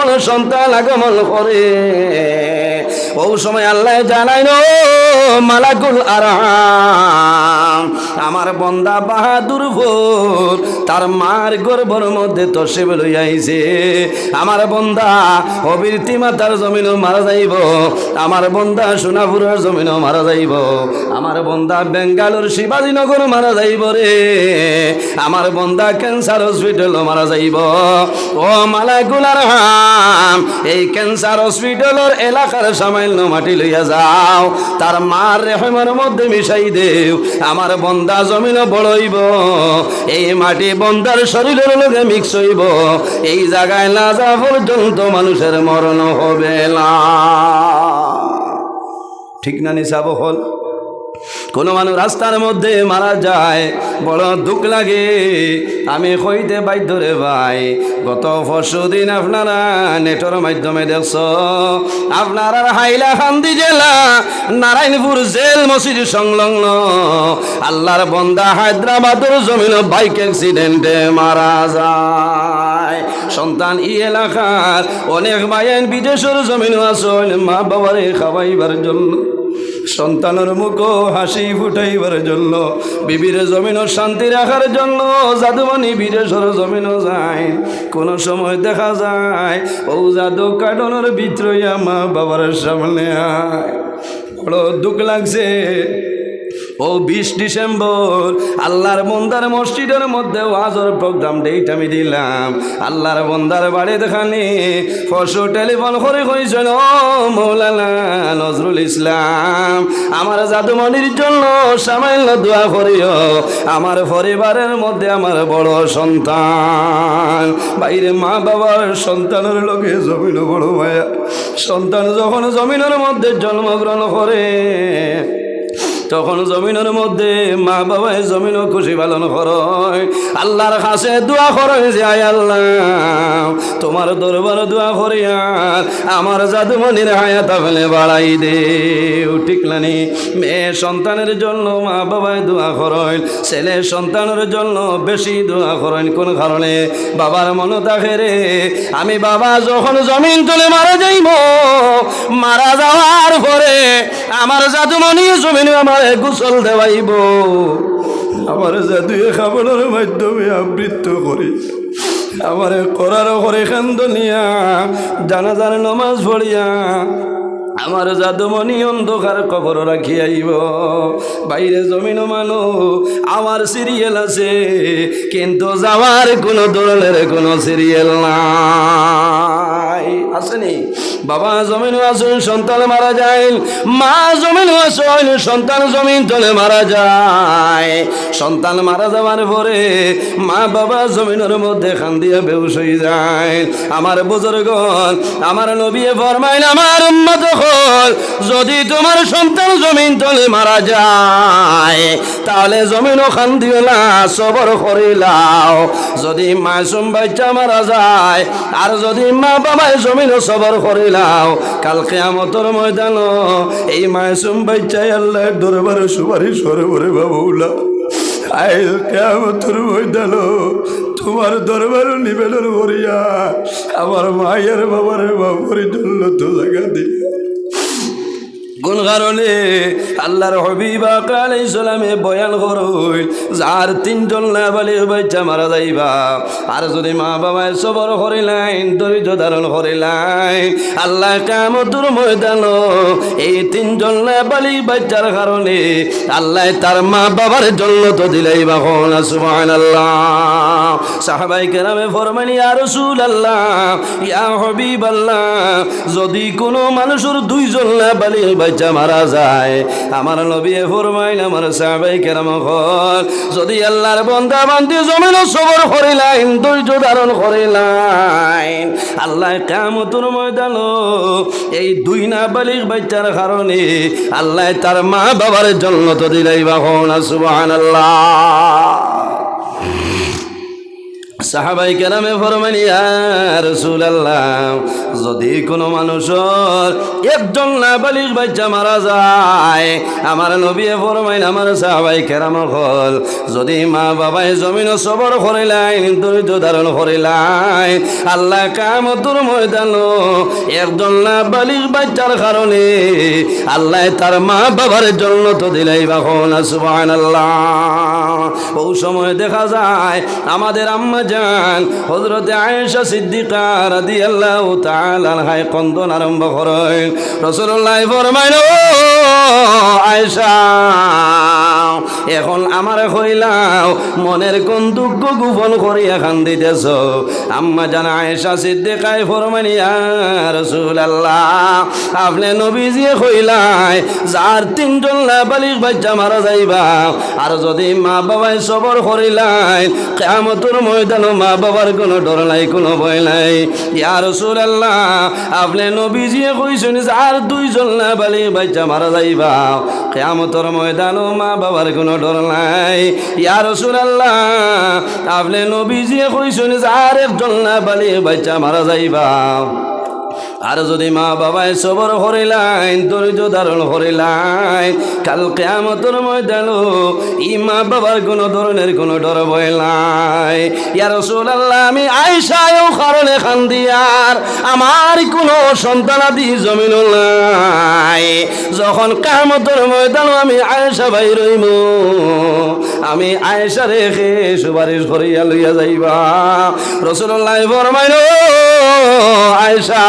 যখন সন্তান আগমন করে ও সময় আল্লাহ জানাই নো মালাকুল আরাম। আমার বন্দা বাহাদুর ভোর, তার মার গর্ভর মধ্যে তসে লইয়াইছে আমার বন্দা অবীরতি মাতার জমিনও মারা যাইব। আমার বন্দা সোনাপুরের জমিনও মারা যাইব। আমার বন্দা বেঙ্গালোর শিবাজীনগর মারা যাইব রে। আমার বন্দা ক্যান্সার হসপিটালও মারা যাইব। ও মালাকুলার হাম এই ক্যান্সার হসপিটালের এলাকার সামান্য মাটি লইয়া যাও। তার মার রেহমের মধ্যে মিশাই দেও। আমার বন্দা জমিন বড়ইব। এই মাটি বন্দার শরীরের লগে মিক্স হইব। এই জায়গায় না যা পর্যন্ত মানুষের মরণ হবে না। ঠিক না নিসাব হল? কোনো মানুষ রাস্তার মধ্যে মারা যায়। বড় দুঃখ লাগে। আমি কইতে বাধ্য রে ভাই। গত পরশু দিন আপনারা নেটর মাধ্যমে দেখছ। আপনার হাইলা খান্দি জেলা, নারায়ণপুর জেল মসজিদ সংলগ্ন। আল্লাহর বন্দা হায়দ্রাবাদের জমিন বাইক অ্যাক্সিডেন্টে মারা যায়। সন্তান ই এলাকার অনেক মায়ের বিদেশের জমিন আসল মা বাবারে খাওয়াইবার জন্য। সন্তানের মুখ হাসি ফুটাইবার জন্য, বিবির জমিন শান্তি রাখার জন্য জাদুমানি বিদেশের জমিন যায়। কোন সময় দেখা যায়, ও জাদু কাটনের ভিতরে মা বাবার সামনে আয়। বড় দুঃখ লাগছে ও বিশ ডিসেম্বর, আল্লাহর বন্দার মসজিদের মধ্যে ওয়াজর প্রোগ্রাম ডেট আমি দিলাম। আল্লাহর বন্দার বাড়ি দেখানি পরশু টেলিফোন করে কইছিল মৌলানা নজরুল ইসলাম, আমার জাদুমণির জন্য সামান্য দোয়া করিও। আমার পরিবারের মধ্যে আমার বড় সন্তান। বাইরে মা বাবার সন্তানের লোকে জমিন বড় মায়া। সন্তান যখন জমিনের মধ্যে জন্মগ্রহণ করে তখন জমিনের মধ্যে মা বাবায় জমিনও খুশি পালন করয় আল্লাহর কাছে দোয়া করে যে, আয় আল্লাহ, তোমার দরবার দোয়া করিয়া আমার জাদুমনির হায়াত ফেলে বাড়াই দে ঠিক মেয়ে সন্তানের জন্য মা বাবায় দোয়া করেন, ছেলে সন্তানের জন্য বেশি দোয়া করেন। কোন কারণে? বাবার মনে থাকে রে, আমি বাবা, যখন জমিন তুলে মারা যাইব, মারা যাওয়ার পরে আমার জাদুমণি জমিন আমার গোসল দেওয়াইব। আমার জাদুয়ে খাবারের মাধ্যমে আবৃত্ত করি, আমার করার করে খান্দনিয়া জানাজার নমাজ পড়িয়া আমার জাদুমণি অন্ধকার কবর রাখি আইব। বাইরে জমিন মানো, আমার সিরিয়াল আছে, কিন্তু যাওয়ার কোনো ধরনের কোনো সিরিয়াল নাই। আসেনি বাবা জমিন আসুন সন্তান মারা যায়, মা জমিন আসুন সন্তান জমিন তলে মারা যায়। সন্তান মারা যাওয়ার পরে মা বাবা জমিনের মধ্যে খান দিয়ে বেউস হয়ে যায়। আমার বুজুর্গণ, আমার নবী ফরমাইন, আমার উম্মত হল যদি তোমার সন্তান জমিন তলে মারা যায়, তাহলে জমিনও খান দিও না সবর করিলাও যদি মাসুম বাচ্চা মারা যায়, আর যদি মা বাবায় জমিনও সবর করিলাও কালকে আমতর ময়দান এই মাসুম বাচ্চাই আল্লাহ দরবারে সুপারিশ করে বলে বাবুলা। আই কেমতর ময়দান তোমার দরবার নিবেদন করিয়া আমার মায়ের বাবার বাবুর জন্য তো জায়গা দিল কোন কারণে আল্লাহর হবিব আলাই সালামে বয়ান করই যার তিনজন নাবালি বাচ্চা মারা যাইবা। আর যদি মা বাবায় সবর করিলাইন ধৈর্য ধারণ করিলাইন আল্লাহ কামতুর ময়দান এই তিনজন নাবালি বাচ্চার কারণে আল্লাহ তার মা বাবার জন্য তো দিলাই বাখন সুবহান আল্লাহ সাহাবাই কেরামে ফরমানি আর রসুল আল্লাহ ইয়া হবিব আল্লাহ যদি কোনো মানুষের দুইজন না বালি বাচ্চা মারা যায়। আমার নবী ফরমাইন, আমার সাহাবাই কেরাম হল যদি আল্লাহর বন্দা বান্দি জমিন সবর করিলাইন, ধৈর্য ধারণ করিলাইন, আল্লাহ কামতুর ময়দান এই দুই না বালিক বাচ্চার কারণে আল্লাহ তার মা বাবার জন্য তো দিলাই বাহন সুবহান আল্লাহ সাহাবাই কেরামে ফরমানিয়া রসুলাল্লাহ, যদি কোনো মানুষের একজন না বালিক বাচ্চা মারা যায়, আমার নবী ফরমাইন, আমার সাহাবাই কেরাম হল, যদি মা বাবাই জমিন সবর করিলাইন ধৈর্য ধারণ করিলাইন আল্লাহ কামতুর ময়দান একজন না বালিক বাচ্চার কারণে আল্লাহ তার মা বাবার জন্য তো দিলাই বাখন সুবান আল্লাহ ও সময় দেখা যায়, আমাদের আম্মা যান হজরতে আয়েশা সিদ্দিকা রাদি আল্লাহ তালায় কন্দন আরম্ভ করেন। রসুল্লাহ ফরমাইন আয়েশা, এখন আমার হইলাও মনের কোন দুঃখ গোপন করিয়া খান দিতেছ? আম্মা জানা আয়েশা সিদ্দিকায় ফরমানিয়া রসুল আল্লাহ আপনি নবীজিয়ে কইলাই যার তিনজন লাবালিক বাচ্চা মারা যাইবা, আর যদি মা বাবাই সবর করিলাই কেমতর ময়দান মা বাবার কোনো ডর নাই, কোনো ভয় নাই। ইয়ার সুর আল্লাহ আপনি নবীজিয়ে কইছেন আর দুইজন না বালি বাচ্চা মারা যাইবা। কেমতর ময়দান মা বাবার কোনো ডর নাই। ইয়ার সুর আল্লাহ আপনি নবীজিয়ে কইছেন আর একজন না বালি বাচ্চা মারা যাইবা। আর যদি মা বাবায় সবর হরিলাইন ধৈর্য ধারণ হরিলাইন কাল কেয়ামতর ময়দান ই মা বাবার কোনো ধরনের কোনো ডর ভয় নাই। ইয়ার আল্লাহ আমি আইসায়ও কারণে খান দিয়ার আমার কোনো সন্তানাদি জমিন যখন কামতর ময়দান আমি আয়েশা ভাই রইম, আমি আয়েশা রেখে সুপারিশ করিয়া লইয়া যাইবা। রসুল্লাহ ফরমাইন আয়েশা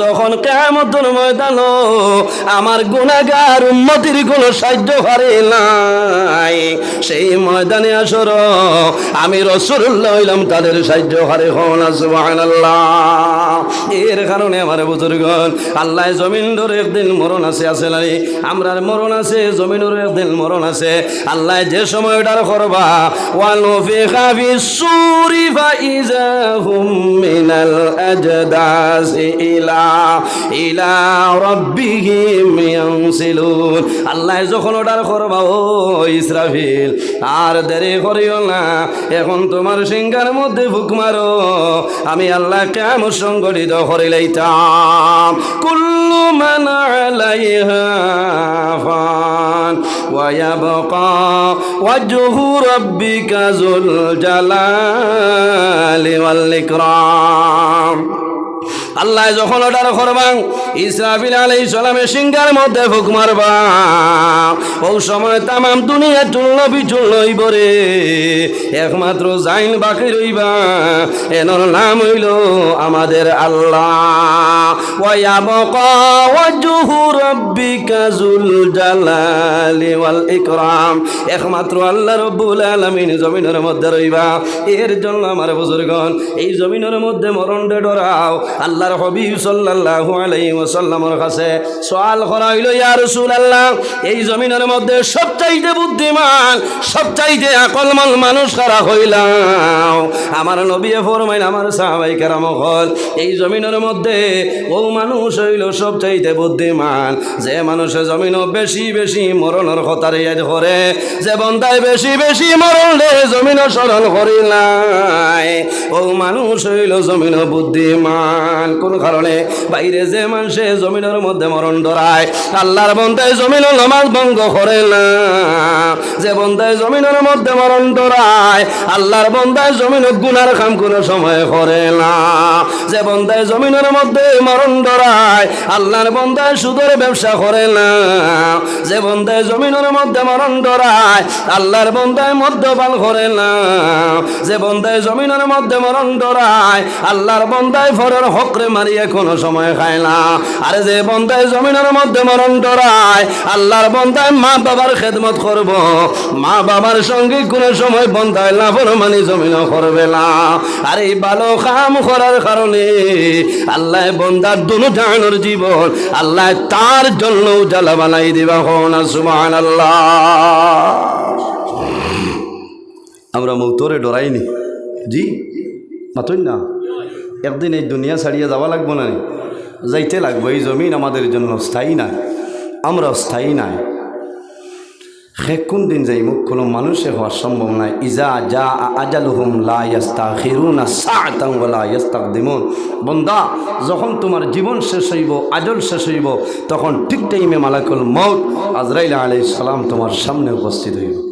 যখন কেমতর ময়দান আমার গুণাগার উন্নতির কোনো সাহায্য হারে নাই, সেই ময়দানে আসর আমি রসুল্লাহ হইলাম তাদের সাহায্য হারে হন এর কারণে আমার বুজুর্গন আল্লাহ জমিন ধরে একদিন মরণ আছে আছে নাই? আমরার মরণ আছে জমিনের একদিন মরণ আছে। আল্লাহ যে সময়টার করবা ওয়ালফিখা বিসুরি ফাইজা হুম মিনাল আজদাসি ইলা ইলা রাব্বিহিম ইয়ানসিলুন আল্লাহ যখন অর্ডার করবা ও ইসরাফিল আর দেরি করিও না এখন তোমার সিংহার মধ্যে ফুক মারো আমি আল্লাহ কেমন সংগঠিত করিলাইতাম কুল্লু মান আলাইহা ফান ويبقى وجه ربك ذو الجلال والإكرام আল্লাহ যখন অর্ডার করবাং, ইসরাফিল আলাই সালামের সিংহার মধ্যে ফুক মারবা। ও সময় তামাম দুনিয়া চুল্ল বিচুল লইব রে। একমাত্র জাইন বাকি রইবা। এনর নাম হইল আমাদের আল্লাহ। ইকরাম। একমাত্র আল্লাহ রব্বুল আলামিন জমিনের মধ্যে রইবা। এর জন্য আমার বুজুর্গণ, এই জমিনের মধ্যে মরণ ডরাও। আল্লাহর হবিব সাল্লাল্লাহু আলাইহি ওয়াসাল্লামের কাছে সওয়াল করা হইল, ইয়া রাসূলুল্লাহ, এই জমিনের মধ্যে সবচাইতে বুদ্ধিমান, সবচাইতে আকলমান মানুষ কারা হইলাম? আমার নবী ফরমাইন আমার সাহাবাই কেরাম হল, এই জমিনের মধ্যে ও মানুষ হইল সবচাইতে বুদ্ধিমান। যে মানুষে জমিন বেশি বেশি মরণের কথারে করে, যে বন্ধায় বেশি বেশি মরণ রে জমিন স্মরণ করিলাই ও মানুষ হইল জমিন বুদ্ধিমান। কোন কারণে বাইরে যে মানুষে জমিনের মধ্যে মরণ ধরায় আল্লাহর বন্ধায় জমিন নমাজ ভঙ্গ করে না। যে বন্ধায় জমিনের মধ্যে মরণ ধরায় আল্লাহর বন্ধায় জমিন গুনার কাম কোনো সময় করে না। যে বন্ধায় জমিনের মধ্যে মরণ ধরায় আল্লাহর বন্ধায় সুদের ব্যবসা করে না। যে বন্ধায় জমিনের মধ্যে মরণ ধরায় আল্লাহর বন্ধায় মদ্যপান করে না। যে বন্ধায় জমিনের মধ্যে মরণ ধরায় আল্লাহর বন্ধায় ফরের হকরে মারিয়ে কোনো সময় খায় না। আরে যে বন্ধায় জমিনের মধ্যে মরণ ধরায় আল্লাহর বন্ধায় মা বাবার খেদমত করব। মা বাবার সঙ্গে কোনো সময় বন্ধায় না মানে জমিন করবে না। আর এই ভালো কাম করার কারণে আল্লাহ বন্দার দুনো জানোর জীবন, আল্লাহ তার জন্য জ্বালা বানাই দিবা হন সুমান আল্লাহ আমরা মৌতরে ডরাইনি। জি, মাতুন না। একদিন এই দুনিয়া ছাড়িয়ে যাওয়া লাগবো না যাইতে লাগবো, এই জমিন আমাদের জন্য স্থায়ী নাই, আমরা স্থায়ী নাই। সে কোন দিন যাইব? কোনো মানুষে হওয়া সম্ভব নাই। ইজা যা আজালুহুম লা ইয়াস্তা খিরুনা সাআতান ওয়ালা ইয়াস্তাকদিমুন। বন্দা, যখন তোমার জীবন শেষ হইব, আজল শেষ হইব, তখন ঠিক টাইমে মালাকুল মউত আজরাইল আলাইহিস সালাম তোমার সামনে উপস্থিত হইব।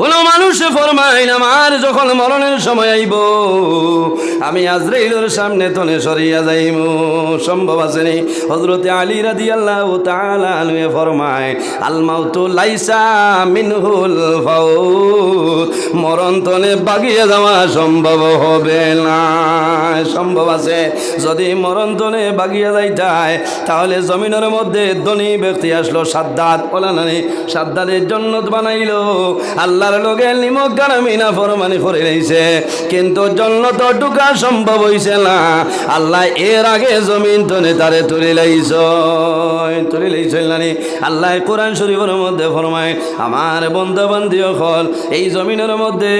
কোন মানুষে ফরমাইন, আমার যখন মরণের সময় আইব, আমি আজরাইলের সামনে তনে সরিয়া যাইব সম্ভব আছে নি? হজরতে আলী রাদি আল্লাহ তালুয়ে ফরমায়, আলমাউতু লাইসা মিনহুল মরণ তনে বাগিয়ে যাওয়া সম্ভব হবে না। সম্ভব আছে? যদি মরণ তনে বাগিয়ে যাইতায়, তাহলে জমিনের মধ্যে ধনী ব্যক্তি আসলো সাদ্দাত ওলা নানি সাদ্দাতের জন্নত বানাইলো। আল্লাহর লোকে নিমক গারামি না ফরমানি করে রয়েছে কিন্তু জন্নত ঢুকা সম্ভব হইছে না। আল্লাহ এর আগে জমিন তনে তারে তুলে লাইছ। তুলে লাইছিল নানি? আল্লাহ কোরআন শরীফের মধ্যে ফরমায়, আমার বন্ধু বান্ধব হল, এই জমিনের মধ্যে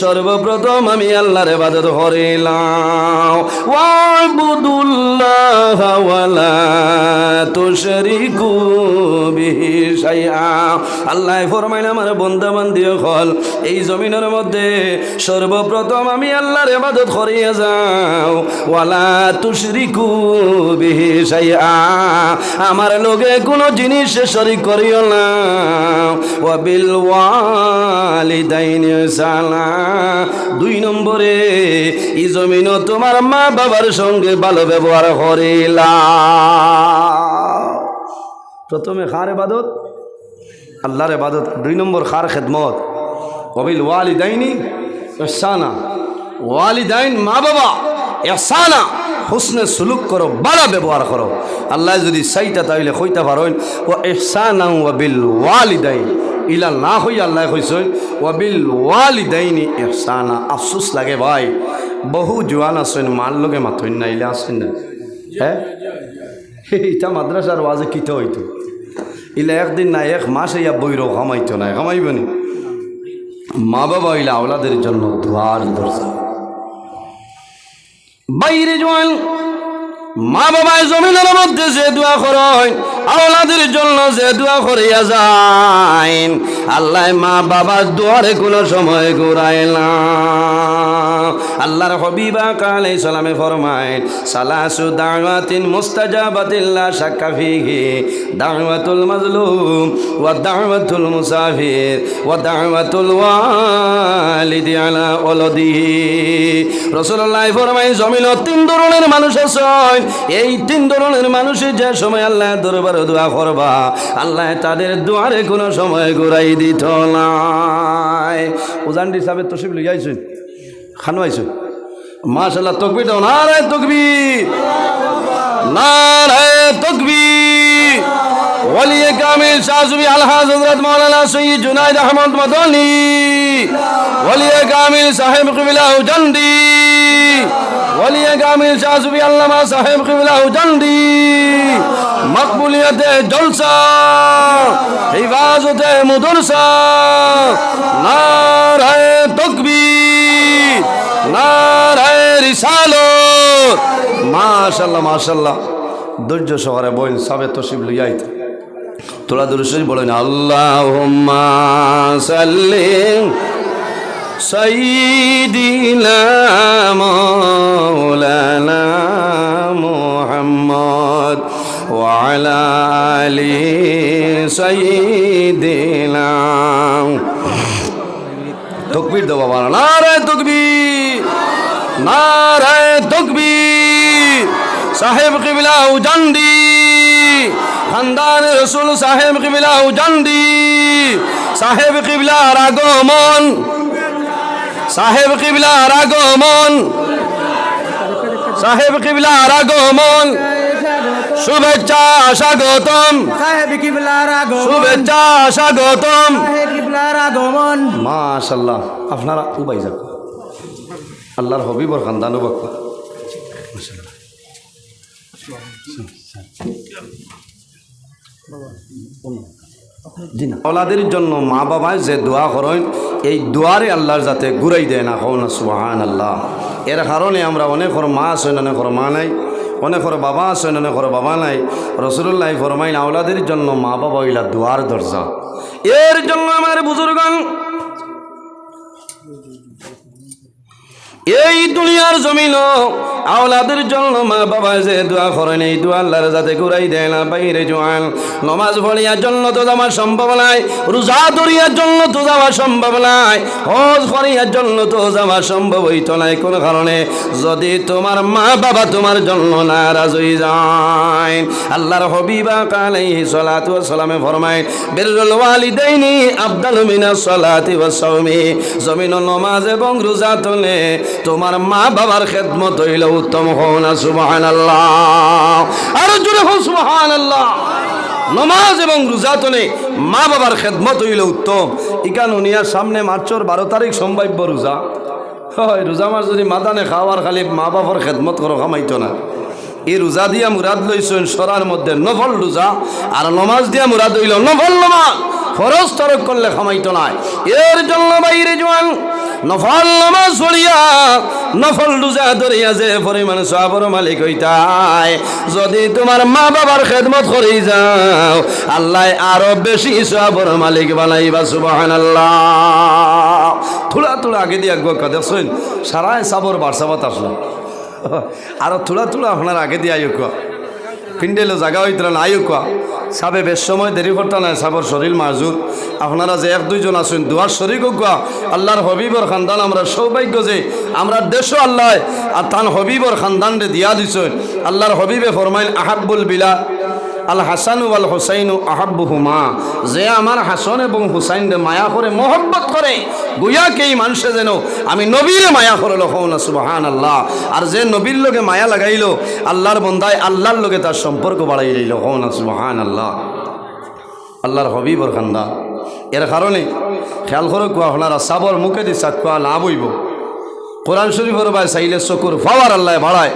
সর্বপ্রথম আমি আল্লাহর ইবাদত করিলাম। ওয়াবুদুল্লাহ ওয়ালা তুশরিকু বিহি শাইআ। আল্লাহ ফরমাইন আমার বন্ধু বান্ধব হল এই জমিনের মধ্যে সর্বপ্রথম আমি আল্লাহর ইবাদত করিয়া যাও। ওয়ালা তুশরিকু বিহি শাইআ, আমার লগে কোনো জিনিস শরীক করিও না। ওয়াবিল ওয়ালিদাইনি সালা, দুই নম্বরে, এই জমিন তোমার মা বাবার সঙ্গে ভালো ব্যবহার করিলা। প্রথমে খার এবাদত আল্লাহর এবাদত দুই নম্বর খার খেদমত। অবিল ওয়ালিদাইনি এহসানা ওয়ালিদাইন মা বাবা এহসানা হুসনে সুলুক করো বাড়া ব্যবহার করো। আল্লাহ যদি চাইটা তাইলে কইতে পারেন, ও এহসানা ওয়াবিল ওয়ালিদাইন। ইলা না হই আল্লাহ কইছেন ওয়াবিল ওয়ালিদাইনি এহসানা আফসোস লাগে ভাই। বহু জোয়ান আছেন, মার লগে মাথইন না, ইলা আছেন না। হ্যাঁ? ইটা মাদ্রাসার ওয়াজে কিতে হইতো? ইলা একদিন না, এক মাস ইয়া বইরও কামাইতো না কামাইব নি? মা বাবা ইলা আওলাদের জন্য দুয়ার দরজা। বাইরে জোয়ান মা বাবায় জমিনের মধ্যে যে দোয়া করেন আওলাদের জন্য যে দোয়া করিয়া যায় আল্লাহ মা বাবার দোয়ারে কোনো সময় ঘুরায় না। আল্লাহর হবিবা কালে সালামে ফরমায়, সালাসু দাওয়াতিন মুস্তাজাবাতিল্লা শাক্কা ফিহি, দাওয়াতুল মাজলুম ওয়া দাওয়াতুল মুসাফির ওয়া দাওয়াতুল ওয়ালিদি আলা রাসূলুল্লাহ ফরমায় জমিনত তিন ধরনের মানুষ আছেন এই তিন ধরনের মানুষের যে সময় আল্লাহ দরবারে দোয়া করবা, আল্লাহ তাদের দোয়ারে কোনো সময় ঘুরাই দিত নাই। উজানডি সাহেবের তসিব লইয়াইছেন খানো আইছেন মাশাল্লাহ তকবি দাও। না রে তকবি না রে তকবি ওলি কামিল শাহজুবি আলহাজ হজরত মাওলানা সৈয়দ জুনাইদ আহমদ মদনী। ওলি কামিল সাহেব কবিলা হুজন্ডি ওলি কামিল শাহজুবি আল্লামা সাহেব কবিলা হুজন্ডি মকবুলিয়তে জলসা, হিফাজতে মুদরসা। নারায় মাশাল্লাহ মাশাল্লাহ ধৈর্য বইন, সাবে তসিব দুরুশরী বলেন আল্লাহ মোহাম্মদ ওয়ালা আলি তকবীর বাবা নারায় তকবীর। নারায় তকবীর। সাহেব কিবিলা উজান্ডি খানদান রসুল সাহেব কিবিলা উজান্ডি সাহেব কিবলার আগমন। সাহেব কিবলার আগমন। সাহেব কিবলার আগমন। শুভেচ্ছা স্বাগতম। সাহেব কিবলার আগমন। শুভেচ্ছা স্বাগতম। সাহেব কিবলার আগমন। মাশাল্লাহ আপনারা উবাই যাক। আল্লাহর হবিবর খানদানু বাক ওলাদের জন্য মা বাবায় যে দোয়া করেন, এই দোয়ারে আল্লাহর যাতে ঘুরাই দেয় না হও না সুবাহান আল্লাহ এর কারণে আমরা অনেক অনেকর মা আছেন অনেকর মা নাই, অনেক অনেকর বাবা আছেন অনেকর বাবা নাই। রসুল্লাহ ফরমাইন আওলাদের জন্য মা বাবা ইলা দোয়ার দরজা। এর জন্য আমার বুজুর্গান এই দুনিয়ার জমিন আওলাদের জন্য মা বাবা যে দোয়া করেন, এই দোয়া আল্লাহর যাতে ঘুরাই দেয় না, বাইরে জোয়ান। নমাজ পড়িয়ার জন্য তো যাওয়া সম্ভব নাই, রোজা ধরিয়ার জন্য তো যাওয়া সম্ভব নাই, হজ করিয়ার জন্য তো যাওয়া সম্ভব হইতো নাই। কোন কারণে? যদি তোমার মা বাবা তোমার জন্য নারাজ হয়ে যায়। আল্লাহর হবিবা কালাইহি সালাতু সালামে ফরমায় বিররুল ওয়ালিদাইনি আফদালু মিনাস সালাতি ওয়াস সাওমি। জমিন নমাজ এবং রোজা তোলে তোমার মা বাবার খেদমত হইল উত্তম হও না, সুবহানাল্লাহ। আর জোরে হও, সুবহানাল্লাহ। নমাজ এবং রোজা তোলে মা বাবার খেদমত হইল উত্তম। ইকান উনিয়ার সামনে মার্চর বারো তারিখ সম্ভাব্য রোজা। হয়, রোজা মাস যদি মাদানে খাওয়ার খালি মা বাবার খেদমত করো খামাইতো না। এই রোজা দিয়া মুরাদ লইছেন সরার মধ্যে নফল রোজা, আর নমাজ দিয়া মুরাদ হইল নফল নমাজ। ফরজ তরক করলে খামাইতো নাই এর জন্য বাইরে জোয়ান, নফল নমাজ পড়িয়া, নফল রোজা ধরিয়া যে পরিমাণ সবর মালিক হইতাই। যদি তোমার মা বাবার খেদমত করে যাও, আল্লাহ আরও বেশি সবর মালিক বানাইবা সুবাহান আল্লাহ থোড়া থোড়া আগে দিয়ে একবার দেখছেন সারায় সাবর বারসাবাত আসলো আরও থোড়া থোড়া আপনার আগে দিয়ে আয়ু কোয়া পিন্ডেলো জায়গা হইতে না আয়ু কোয়া সাবে বেশ সময় দেরি করতে নাই, সাবর শরীর মাজুর। আপনারা যে এক দুইজন আছেন, দুয়ার শরীর কোয়া আল্লাহর হবিবর খানদান, আমরা সৌভাগ্য যে আমরা দেশ আল্লাহ, আর তান হবিবর খানদান রে দিয়া দিছেন। আল্লাহর হবিবে ফরমাইন আহাবুল বিলা। আল হাসানু আল হুসাইনু আহাব্বু হুমা যে আমার হাসন এবং হুসাইন মায়া করে, মোহব্বত করে গুয়াকে এই মানুষে যেন আমি নবীরে মায়া করে লখৌ না সুবাহান আল্লাহ আর যে নবীর লোকে মায়া লাগাইলো, আল্লাহর বন্দায় আল্লাহর লোকে তার সম্পর্ক বাড়াই লইল হৌ না সুবাহান আল্লাহ আল্লাহর হবিবর খান্দা। এর কারণে খেয়াল করে কোয়া আপনারা সাবর মুখে দি সাত কোয়া না বইব। কোরআন শরীফের বাই চাইলে চকুর পাওয়ার আল্লাহ বাড়ায়।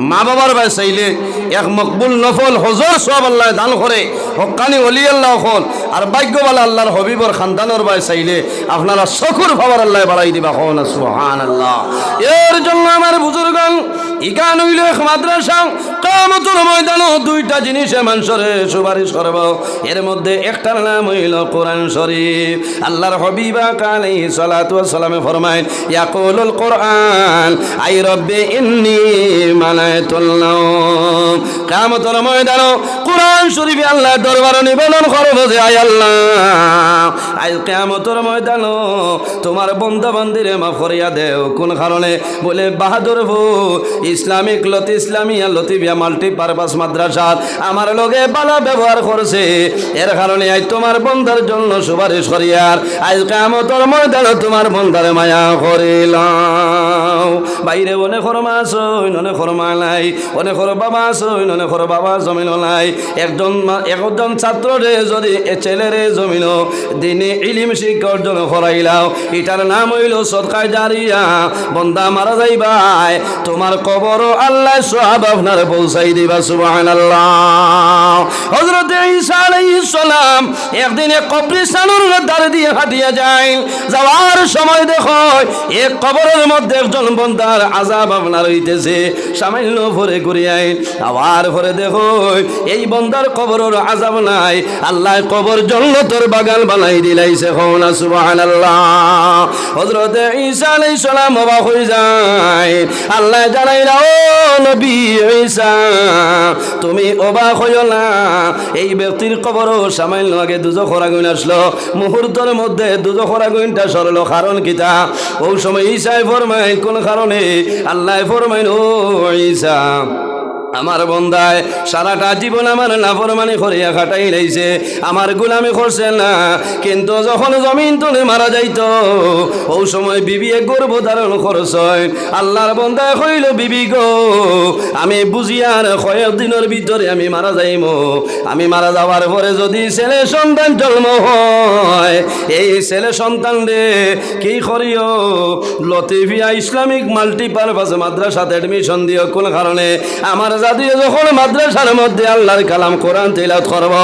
মা বাবার বাই চাইলে এক মকবুল নফল হজর সব আল্লাহ দান করে, হকানি অলি আল্লাহ হল আর ভাগ্যবালা আল্লাহর হবিবর খানদানোর বাই চাইলে আপনারা চকুর ভাবার আল্লাহ বাড়াই দিবা হন সুহান আল্লাহ এর জন্য আমার বুজুর্গন ইকান হইল মাদ্রাসা কামতুর ময়দানও দুইটা জিনিসে মানুষরে সুপারিশ নাম হইল কোরআন শরীফ। আল্লাহর হবিবা কালাই সালাতু আই রব্বে ইন্নি মানায়তুল্লাহ কামতুর ময়দানও কোরআন শরীফে আল্লাহ দরবার নিবেদন ময়দানো তোমার বন্ধা বান্দিরে মাফ করিয়া দেও। কোন কারণে? বলে, বাহাদুর ভু ইসলামিক, লতি ইসলামিয়া, লতিবিয়া, মাল্টি পারপাস মাদ্রাসার আমার লগে বালা ব্যবহার করছে। এর কারণে আজ তোমার বন্ধার জন্য সুপারিশ করিয়ার আজ কেমতর ময়দানো তোমার বন্ধারে মায়া করিলাম। বাইরে অনেক খরমা আসইন অনেক খরমা নাই। অনেক খর বাবা আসইন অনেক খর বাবা জমিন নাই। একজন একজন ছাত্ররে যদি ছেলেরে জমিন দিনে ইলিম শিক্ষা অর্জন করাইলাও, এটার নাম হইল সৎকায় জারিয়া। বন্দা মারা যাইবাই, তোমার কবর আল্লাহ সব আপনার পৌঁছাই দিবা সুবাহান আল্লাহ হজরত ঈসা আলাইহিস সালাম একদিনে কবরিস্তানের দ্বারে দিয়ে হাঁটিয়া যায়। যাওয়ার সময় দেখো, এক কবরের মধ্যে একজন বন্দার আজাব আপনার হইতেছে। সামান্য ভরে করিয়াই আবার ভরে দেখো, এই বন্দার কবরের আজাব নাই। আল্লাহ কবর জন্য তোর বাগান বানাই দিলাইছে হওনা সুবাহান আল্লাহ হজরত ঈসা আলাইহিস সালাম অবাক হয়ে যায়। আল্লাহ জানাই না ও নবী ঈসা, তুমি অবাক হইও না। এই ব্যক্তির কবরও সামান্য আগে দুজো খরাগুন আসলো। মুহূর্তের মধ্যে দুজো খরাগুনটা সরলো। কারণ কিতা ওই সময় ঈসায় ফরমাই কোন কারণে? আল্লাহ ফরমাইন ও ঈশা আমার বন্দায় সারাটা জীবন আমার নাফরমানি করিয়া খাটাই লাইছে। আমার গুলামি করছে না, কিন্তু যখন জমিন তুলে মারা যাইত, ও সময় বিবি গর্ভ ধারণ হয় আল্লাহর বন্দায় কইল, বিবি গো, আমি বুঝিয়ার কয়েক দিনের ভিতরে আমি মারা যাইম। আমি মারা যাওয়ার পরে যদি ছেলে সন্তান জন্ম হয়, এই ছেলে সন্তান রে কি করিও? লতিফিয়া ইসলামিক মাল্টিপারপাস মাদ্রাসাতে অ্যাডমিশন দিও। কোন কারণে? আমার দিয়ে যখন মাদ্রাসার মধ্যে আল্লাহর কালাম কোরআন তেলাত করব,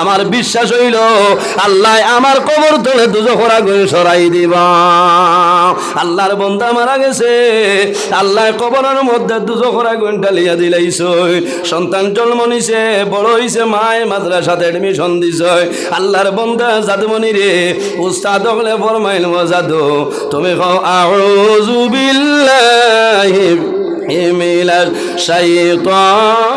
আমার বিশ্বাস হইল, আল্লাহ আমার কবর তোলে দুজোখর আগুন সরাই দিবা। আল্লাহর বন্দা মারা গেছে, আল্লাহ কবরের মধ্যে দুজোখর আগুন ঢালিয়া দিলাইছ। সন্তান জন্ম নিছে, বড় হইছে মায় মাদ্রাসাতে এডমিশন দিছ। আল্লাহর বন্দা জাদুমণি রে, উস্তাদ হলে ফরমাইল জাদু, তুমি কও, আউযু বিল্লাহি মিনাশ শাইতান